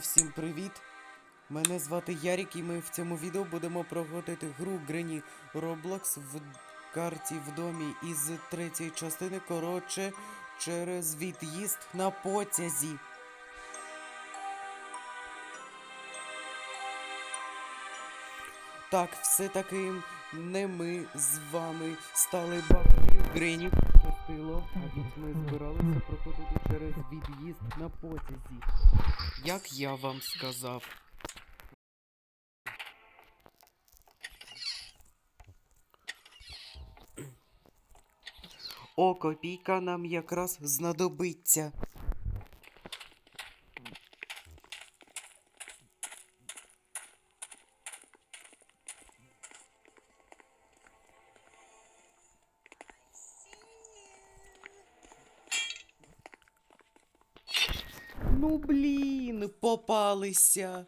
Всім привіт! Мене звати Ярік і ми в цьому відео будемо проходити гру Грені Roblox в карті в домі із третьої частини, коротше, через від'їзд на потязі. Так, все-таки не ми з вами стали бабою Грені. Пощастило, а ми збиралися проходити через від'їзд на потязі. Як я вам сказав. О, копійка нам якраз знадобиться. Ну блін, попалися.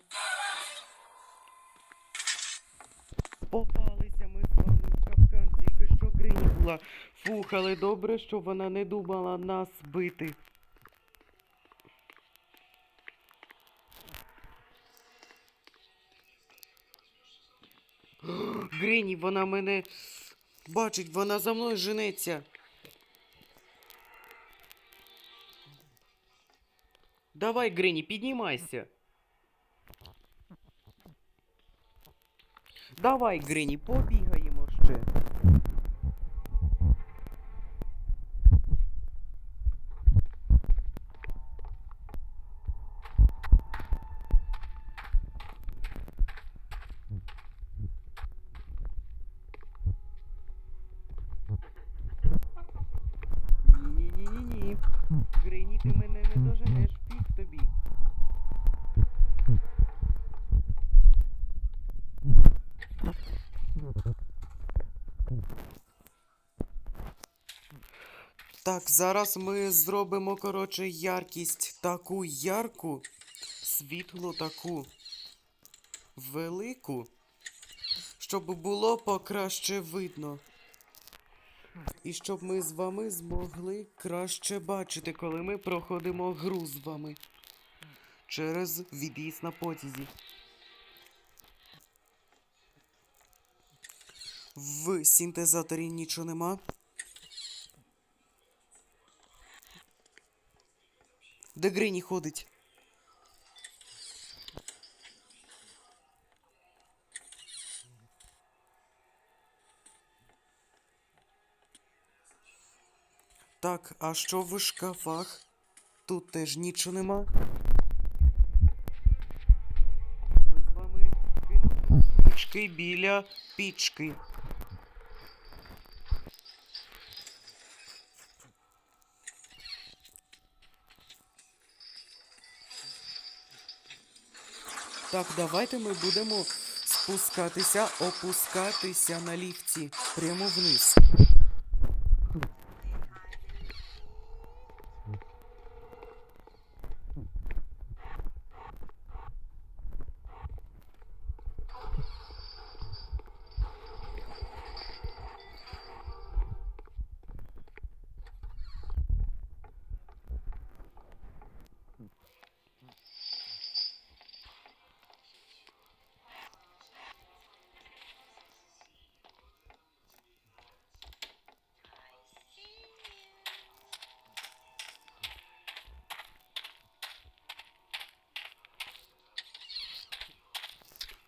Попалися ми з вами в капкан, тільки що Грині. Фух, але добре, що вона не думала нас бити. Грині, вона мене бачить, вона за мною женеться. Давай, Грині, піднімайся. Давай, Грині, побігаємо ще. Ні-ні-ні-ні. Грині, ти мене не доженеш, тобі. Так, зараз ми зробимо, коротше, яркість таку ярку, світлу таку велику, щоб було покраще видно. І щоб ми з вами змогли краще бачити, коли ми проходимо гру з вами через від'їзд на потязі. В синтезаторі нічого нема. Де Грині ходить? Так, а що в шкафах? Тут теж нічого нема. Ми з вами кинули пічки біля пічки. Так, давайте ми будемо спускатися, опускатися на ліфті прямо вниз.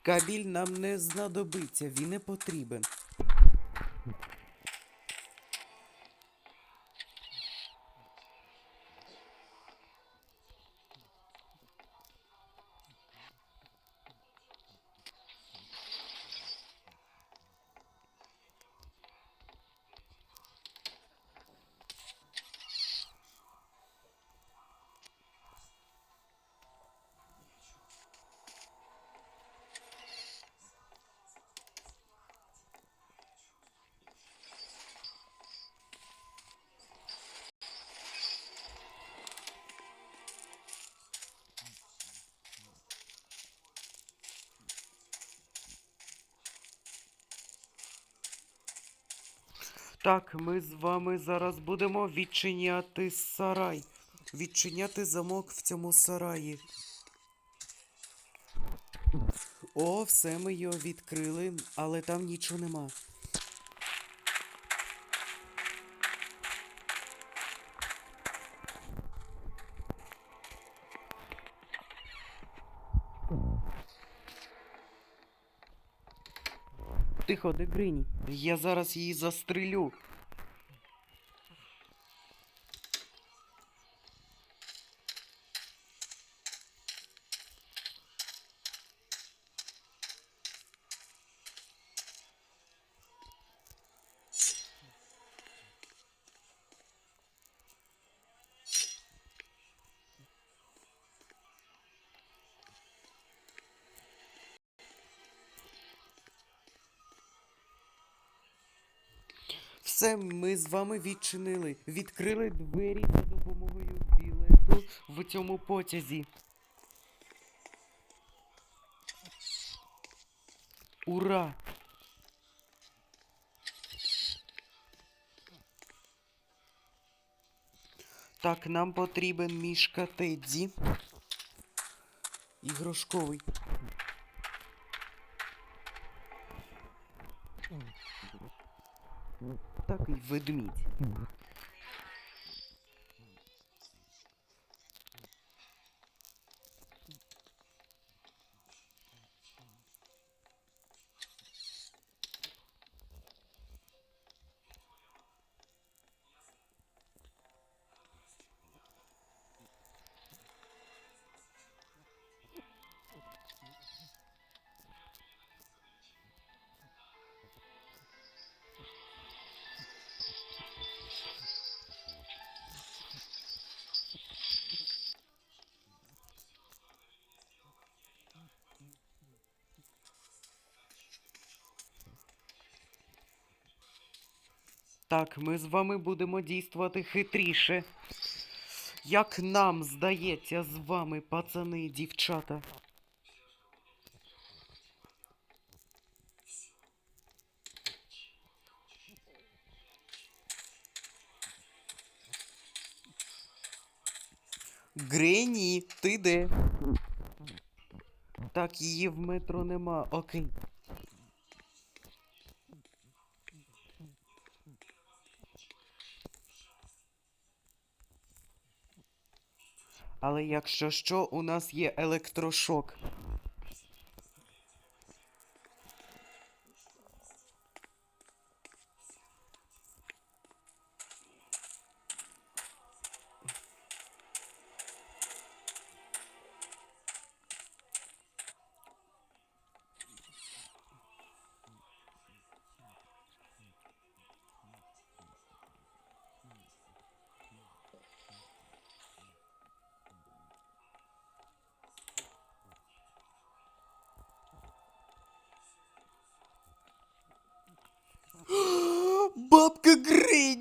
Кабіль нам не знадобиться, він не потрібен. Так, ми з вами зараз будемо відчиняти сарай. Відчиняти замок в цьому сараї. О, все ми його відкрили, але там нічого нема. Тихо, де Грині? Я зараз її застрелю. Все, ми з вами відчинили. Відкрили двері за допомогою білету в цьому потязі. Ура! Так, нам потрібен мішка Тедді. Іграшковий. Такий ведмідь. Так, ми з вами будемо дійствувати хитріше. Як нам здається з вами, пацани дівчата. Грені, ти де? Так, її в метро нема. Окей. Але якщо що, у нас є електрошок.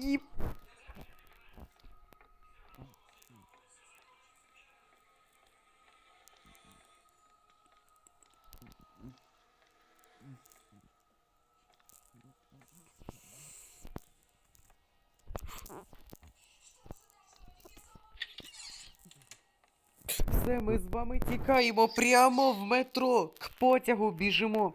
Гренни! Все, ми з вами тікаємо прямо в метро. К потягу біжимо.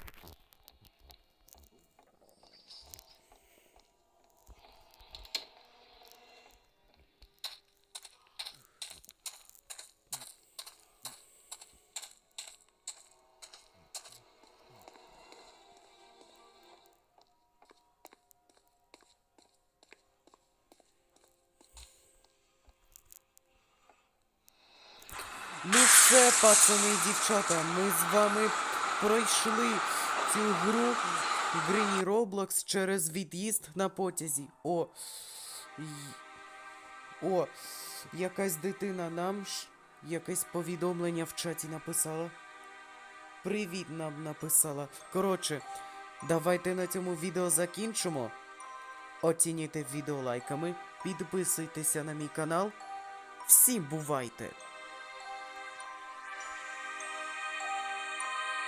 Ну все, пацани і дівчата, ми з вами пройшли цю гру Грині Roblox через від'їзд на потязі. О. О, якась дитина нам ж якесь повідомлення в чаті написала. Привіт нам написала. Коротше, давайте на цьому відео закінчимо. Оцінюйте відео лайками, підписуйтеся на мій канал. Всім бувайте!